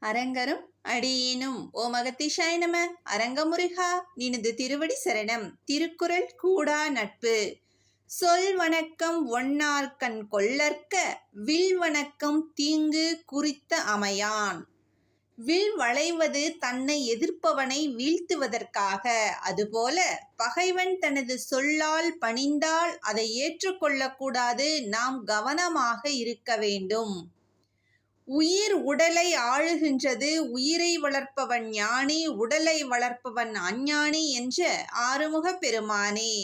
அரங்கரும் அடியேனும். ஓ மகத்திஷாய நம. அரங்கமுருகா நினது திருவடி சரணம். திருக்குறள் கூடா நட்பு. சொல் வணக்கம் ஒன்னார்கண் கொள்ளற்க. வில் வணக்கம் தீங்கு குறித்த அமையான். வில் வளைவது தன்னை எதிர்ப்பவனை வீழ்த்துவதற்காக. அதுபோல பகைவன் தனது சொல்லால் பணிந்தால் அதை ஏற்றுக்கொள்ளக்கூடாது. நாம் கவனமாக இருக்க வேண்டும். உயிர் உடலை ஆளுகின்றது. உயிரை வளர்ப்பவன் ஞானி உடலை வளர்ப்பவன் அஞ்ஞானி என்ற ஆறுமுக பெருமானே.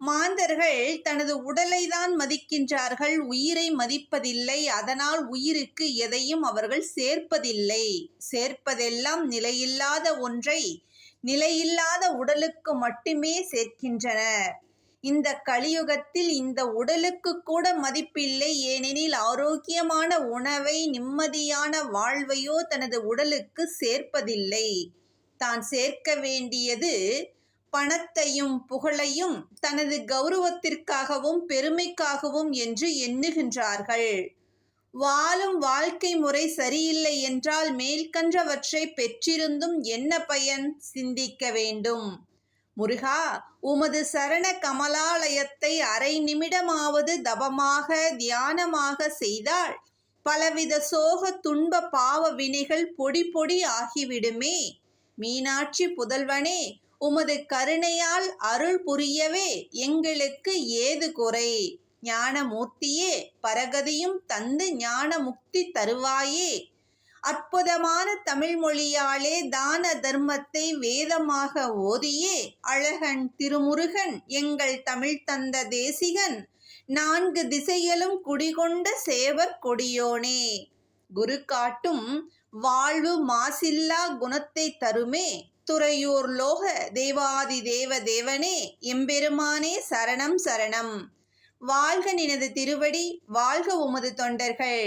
மாந்தர்கள் தனது உடலை தான் மதிக்கின்றார்கள். உயிரை மதிப்பதில்லை. அதனால் உயிருக்கு எதையும் அவர்கள் சேர்ப்பதில்லை. சேர்ப்பதெல்லாம் நிலையில்லாத ஒன்றை நிலையில்லாத உடலுக்கு மட்டுமே சேர்க்கின்றனர். இந்த கலியுகத்தில் இந்த உடலுக்கு கூட மதிப்பில்லை. ஏனெனில் ஆரோக்கியமான உணவை நிம்மதியான வாழ்வையோ தனது உடலுக்கு சேர்ப்பதில்லை. தான் சேர்க்க வேண்டியது பணத்தையும் புகழையும் தனது கௌரவத்திற்காகவும் பெருமைக்காகவும் என்று எண்ணுகின்றார்கள். வாழும் வாழ்க்கை முறை சரியில்லை என்றால் மேல்கன்றவற்றை பெற்றிருந்தும் என்ன பயன்? சிந்திக்க வேண்டும். முருகா உமது சரண கமலாலயத்தை அரை நிமிடமாவது தபமாக தியானமாக செய்தால் பலவித சோக துன்ப பாவ வினைகள் பொடி பொடி ஆகிவிடுமே. மீனாட்சி புதல்வனே உமது கருணையால் அருள் புரியவே எங்களுக்கு ஏது குறை? ஞானமூர்த்தியே பரகதியும் தந்து ஞான முக்தி தருவாயே. அற்புதமான தமிழ் மொழியாலே தான தர்மத்தை வேதமாக ஓதியே அழகன் திருமுருகன் எங்கள் தமிழ் தந்த தேசிகன் நான்கு திசைகளும் குடிகொண்ட சேவர் கொடியோனே. குரு காட்டும் வாழ்வு மாசில்லா குணத்தை தருமே துறையூர் லோக தேவாதி தேவ தேவனே எம்பெருமானே சரணம் சரணம். வாழ்க நினது திருவடி வாழ்க உமது தொண்டர்கள்.